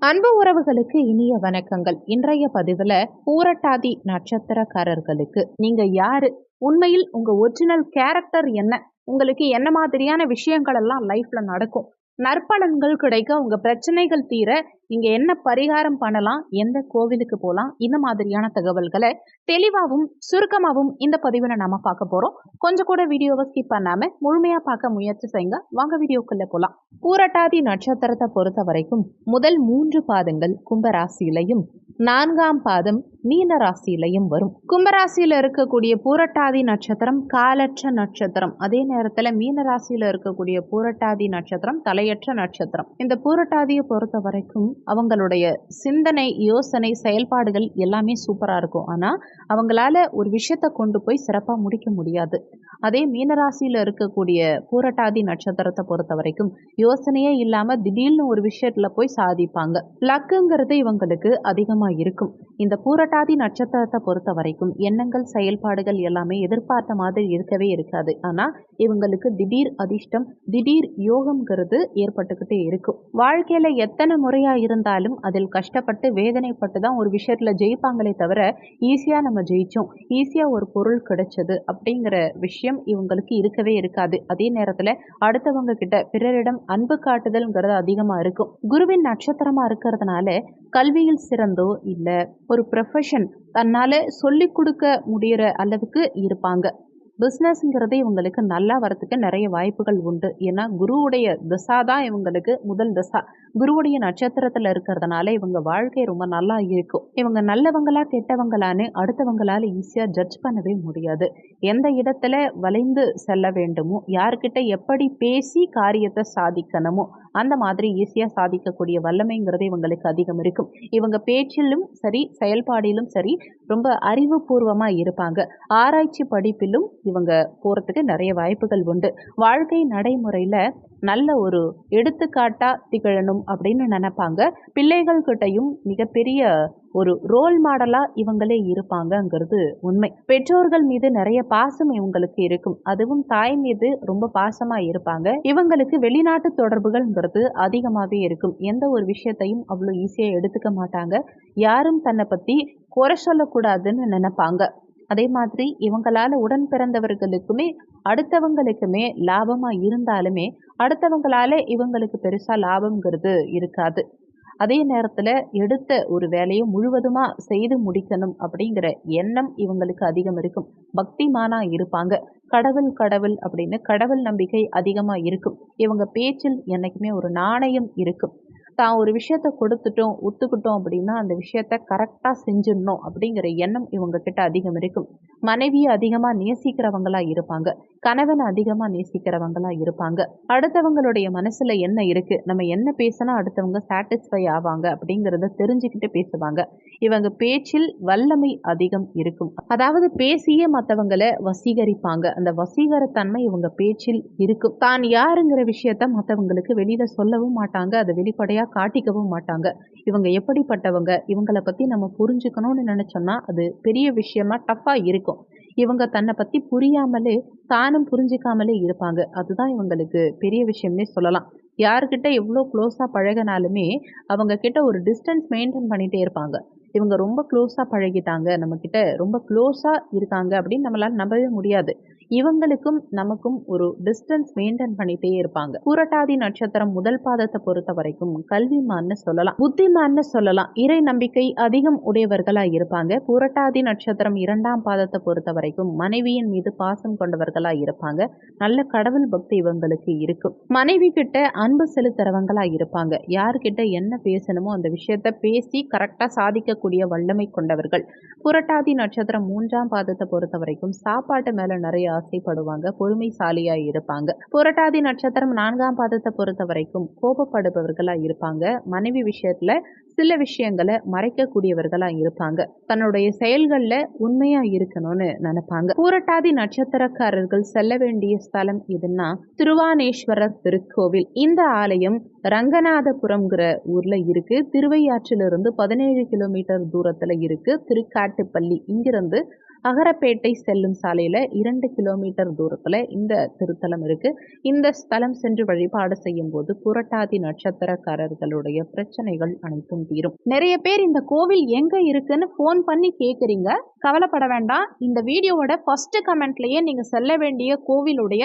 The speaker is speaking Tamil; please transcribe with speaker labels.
Speaker 1: அன்பு உறவுகளுக்கு இனிய வணக்கங்கள். இன்றைய பதிவுல பூரட்டாதி நட்சத்திரக்காரர்களுக்கு. நீங்க யாரு? உண்மையில் உங்க ஒரிஜினல் கேரக்டர் என்ன? உங்களுக்கு என்ன மாதிரியான விஷயங்கள் எல்லாம் லைஃப்ல நடக்கும்? நற்பலன்கள் கிடைக்க உங்க பிரச்சனைகள் தீர நீங்க என்ன பரிகாரம் பண்ணலாம் எந்த கோவிலுக்கு போகலாம் இந்த மாதிரியான தகவல்களை தெளிவாகவும் சுருக்கமாகவும் இந்த பதிவில் நாம பார்க்க போறோம். கொஞ்சம் கூட வீடியோவை ஸ்கிப் பண்ணாம முழுமையா பார்க்க முயற்சி செய்யுங்க. வாங்க வீடியோக்குள்ள போகலாம் பூரட்டாதி நட்சத்திரத்தை பொறுத்த வரைக்கும் முதல் மூன்று பாதங்கள் கும்பராசியிலையும் நான்காம் பாதம் மீன ராசியிலையும் வரும். கும்பராசியில இருக்கக்கூடிய பூரட்டாதி நட்சத்திரம் காலற்ற நட்சத்திரம். அதே நேரத்துல மீன ராசியில இருக்கக்கூடிய பூரட்டாதி நட்சத்திரம் தலையற்ற நட்சத்திரம். இந்த பூரட்டாதியை பொறுத்த வரைக்கும் அவங்களுடைய சிந்தனை யோசனை செயல்பாடுகள் எல்லாமே சூப்பராக இருக்கும். ஆனால் அவங்களால ஒரு விஷயத்தை கொண்டு போய் சிறப்பாக முடிக்க முடியாது. அதே மீனராசியில் இருக்கக்கூடிய பூரட்டாதி நட்சத்திரத்தை பொறுத்த வரைக்கும் யோசனையே இல்லாமல் திடீர்னு ஒரு விஷயத்தில் போய் சாதிப்பாங்க. லக்குங்கிறது இவங்களுக்கு அதிகமாக இருக்கும். இந்த பூரட்டாதி நட்சத்திரத்தை பொறுத்த வரைக்கும் எண்ணங்கள் செயல்பாடுகள் எல்லாமே எதிர்பார்த்த மாதிரி இருக்கவே இருக்காது. ஆனால் இவங்களுக்கு திடீர் அதிர்ஷ்டம் திடீர் யோகம்ங்கிறது ஏற்பட்டுக்கிட்டே இருக்கும். வாழ்க்கையில் எத்தனை முறையாக இருந்தாலும் அதில் கஷ்டப்பட்டு வேதனைப்பட்டு தான் ஒரு விஷயத்தில் ஜெயிப்பாங்களே தவிர ஈஸியாக நம்ம ஜெயித்தோம் ஈஸியாக ஒரு பொருள் கிடைச்சது அப்படிங்கிற விஷயம் இவங்களுக்கு இருக்கவே இருக்காது. அதே நேரத்துல அடுத்தவங்க கிட்ட பிறரிடம் அன்பு காட்டுதல்ங்கிறது அதிகமா இருக்கும். குருவின் நட்சத்திரமா இருக்கிறதுனால கல்வியில் சிறந்தோ இல்ல ஒரு ப்ரொஃபஷன் தன்னால சொல்லி கொடுக்க முடியற அளவுக்கு இருப்பாங்க. பிஸ்னஸ்ங்கிறது இவங்களுக்கு நல்லா வரத்துக்கு நிறைய வாய்ப்புகள் உண்டு. ஏன்னா குருவுடைய திசா தான் இவங்களுக்கு முதல் திசா. குருவுடைய நட்சத்திரத்தில் இருக்கிறதுனால இவங்க வாழ்க்கை ரொம்ப நல்லா இருக்கும். இவங்க நல்லவங்களா கெட்டவங்களான்னு அடுத்தவங்களால ஈஸியாக ஜட்ஜ் பண்ணவே முடியாது. எந்த இடத்துல வளைந்து செல்ல வேண்டுமோ யார்கிட்ட எப்படி பேசி காரியத்தை சாதிக்கணுமோ அந்த மாதிரி ஈஸியாக சாதிக்கக்கூடிய வல்லமைங்கிறது இவங்களுக்கு அதிகம் இருக்கும். இவங்க பேச்சிலும் சரி செயல்பாடிலும் சரி ரொம்ப அறிவுபூர்வமாக இருப்பாங்க. ஆராய்ச்சி படிப்பிலும் இவங்க போகிறதுக்கு நிறைய வாய்ப்புகள் உண்டு. வாழ்க்கை நடைமுறையில் நல்ல ஒரு எடுத்துக்காட்டா திகழணும் அப்படின்னு நினைப்பாங்க. பிள்ளைகள் கிட்டையும் மிகப்பெரிய ஒரு ரோல் மாடலா இவங்களே இருப்பாங்கங்கிறது உண்மை. பெற்றோர்கள் மீது நிறைய பாசம் இவங்களுக்கு இருக்கும். அதுவும் தாய் மீது ரொம்ப பாசமா இருப்பாங்க. இவங்களுக்கு வெளிநாட்டு தொடர்புகள்ங்கிறது அதிகமாகவே இருக்கும். எந்த ஒரு விஷயத்தையும் அவ்வளோ ஈஸியாக எடுத்துக்க மாட்டாங்க. யாரும் தன்னை பத்தி குறை சொல்லக்கூடாதுன்னு நினைப்பாங்க. அதே மாதிரி இவங்களால உடன் பிறந்தவர்களுக்குமே அடுத்தவங்களுக்குமே லாபமா இருந்தாலுமே அடுத்தவங்களால இவங்களுக்கு பெருசா லாபம்ங்கிறது இருக்காது. அதே நேரத்தில் எடுத்த ஒரு வேலையை முழுவதுமாக செய்து முடிக்கணும் அப்படிங்கிற எண்ணம் இவங்களுக்கு அதிகம் இருக்கும். பக்திமானா இருப்பாங்க. கடவுள் கடவுள் அப்படின்னு கடவுள் நம்பிக்கை அதிகமாக இருக்கும். இவங்க பேச்சில் என்றைக்குமே ஒரு நாணயம் இருக்கும். தான் ஒரு விஷயத்த கொடுத்துட்டோம் ஒத்துக்கிட்டோம் அப்படின்னா அந்த விஷயத்த கரெக்டாக செஞ்சிடணும் அப்படிங்கிற எண்ணம் இவங்க கிட்ட அதிகம் இருக்கும். மனைவியை அதிகமாக நேசிக்கிறவங்களா இருப்பாங்க. கணவனை அதிகமாக நேசிக்கிறவங்களா இருப்பாங்க. அடுத்தவங்களுடைய மனசுல என்ன இருக்கு? நம்ம என்ன பேசினா அடுத்தவங்க சாட்டிஸ்ஃபை ஆவாங்க அப்படிங்கிறத தெரிஞ்சுக்கிட்டு பேசுவாங்க. இவங்க பேச்சில் வல்லமை அதிகம் இருக்கும். அதாவது பேசியே மற்றவங்களை வசீகரிப்பாங்க. அந்த வசீகரத்தன்மை இவங்க பேச்சில் இருக்கும். தான் யாருங்கிற விஷயத்த மற்றவங்களுக்கு வெளியில சொல்லவும் மாட்டாங்க. அதை வெளிப்படையா காட்டிக்கவும் மாட்டாங்க. இவங்க எப்படிப்பட்டவங்க? இவங்களை பத்தி நம்ம புரிஞ்சுக்கணும்னு நினைச்சோம்னா அது பெரிய விஷயமா டஃப்பா இருக்கும். இவங்க தன்னை பத்தி புரியாமலே தானும் புரிஞ்சிக்காமலே இருப்பாங்க. அதுதான் இவங்களுக்கு பெரிய விஷயம்னே சொல்லலாம். யாருக்கிட்ட எவ்வளோ க்ளோஸாக பழகினாலுமே அவங்க கிட்ட ஒரு டிஸ்டன்ஸ் மெயின்டைன் பண்ணிகிட்டே இருப்பாங்க. இவங்க ரொம்ப க்ளோஸாக பழகிட்டாங்க. நம்மக்கிட்ட ரொம்ப க்ளோஸாக இருக்காங்க அப்படின்னு நம்மளால் நம்பவே முடியாது. இவங்களுக்கும் நமக்கும் ஒரு டிஸ்டன்ஸ் மெயின்டைன் பண்ணிட்டே இருப்பாங்க. புரட்டாதி நட்சத்திரம் முதல் பாதத்தை பொறுத்த வரைக்கும் கல்விமான்னு சொல்லலாம். புத்திமான்னு சொல்லலாம். இறை நம்பிக்கை அதிகம் உடையவர்களா இருப்பாங்க. புரட்டாதி நட்சத்திரம் இரண்டாம் பாதத்தை பொறுத்த வரைக்கும் மனைவியின் மீது பாசம் கொண்டவர்களா இருப்பாங்க. நல்ல கடவுள் பக்தி இவங்களுக்கு இருக்கும். மனைவி கிட்ட அன்பு செலுத்துறவங்களா இருப்பாங்க. யார்கிட்ட என்ன பேசணுமோ அந்த விஷயத்த பேசி கரெக்டா சாதிக்கக்கூடிய வல்லமை கொண்டவர்கள். புரட்டாதி நட்சத்திரம் மூன்றாம் பாதத்தை பொறுத்த வரைக்கும் சாப்பாட்டு மேல நிறைய ஆசைப்படுவாங்க பொறுமைசாலியா இருப்பாங்க. புரட்டாதி நட்சத்திரம் நான்காம் பாதத்தை பொறுத்த வரைக்கும் கோபப்படுபவர்களா இருப்பாங்க. மனைவி விஷயத்துல சில விஷயங்களை மறைக்கக்கூடியவர்களா இருப்பாங்க. தன்னுடைய செயல்கள்ல உண்மையா இருக்கணும்னு நினைப்பாங்க. பூரட்டாதி நட்சத்திரக்காரர்கள் செல்ல வேண்டிய ஸ்தலம் எதுன்னா திருவானேஸ்வரர் திருக்கோவில். இந்த ஆலயம் ரங்கநாதபுரம்ங்கிற ஊர்ல இருக்கு. திருவையாற்றிலிருந்து பதினேழு கிலோமீட்டர் தூரத்துல இருக்கு. திருக்காட்டுப்பள்ளி இங்கிருந்து அகரப்பேட்டை செல்லும் சாலையில் இரண்டு கிலோமீட்டர் தூரத்தில் இந்த திருத்தலம் இருக்குது இந்த ஸ்தலம் சென்று வழிபாடு செய்யும் போது புரட்டாதி நட்சத்திரக்காரர்களுடைய பிரச்சனைகள் அனைத்தும் தீரும். நிறைய பேர் இந்த கோவில் எங்கே இருக்குன்னு ஃபோன் பண்ணி கேட்குறீங்க கவலைப்பட வேண்டாம். இந்த வீடியோவோட ஃபர்ஸ்ட் கமெண்ட்லேயே நீங்கள் செல்ல வேண்டிய கோவிலுடைய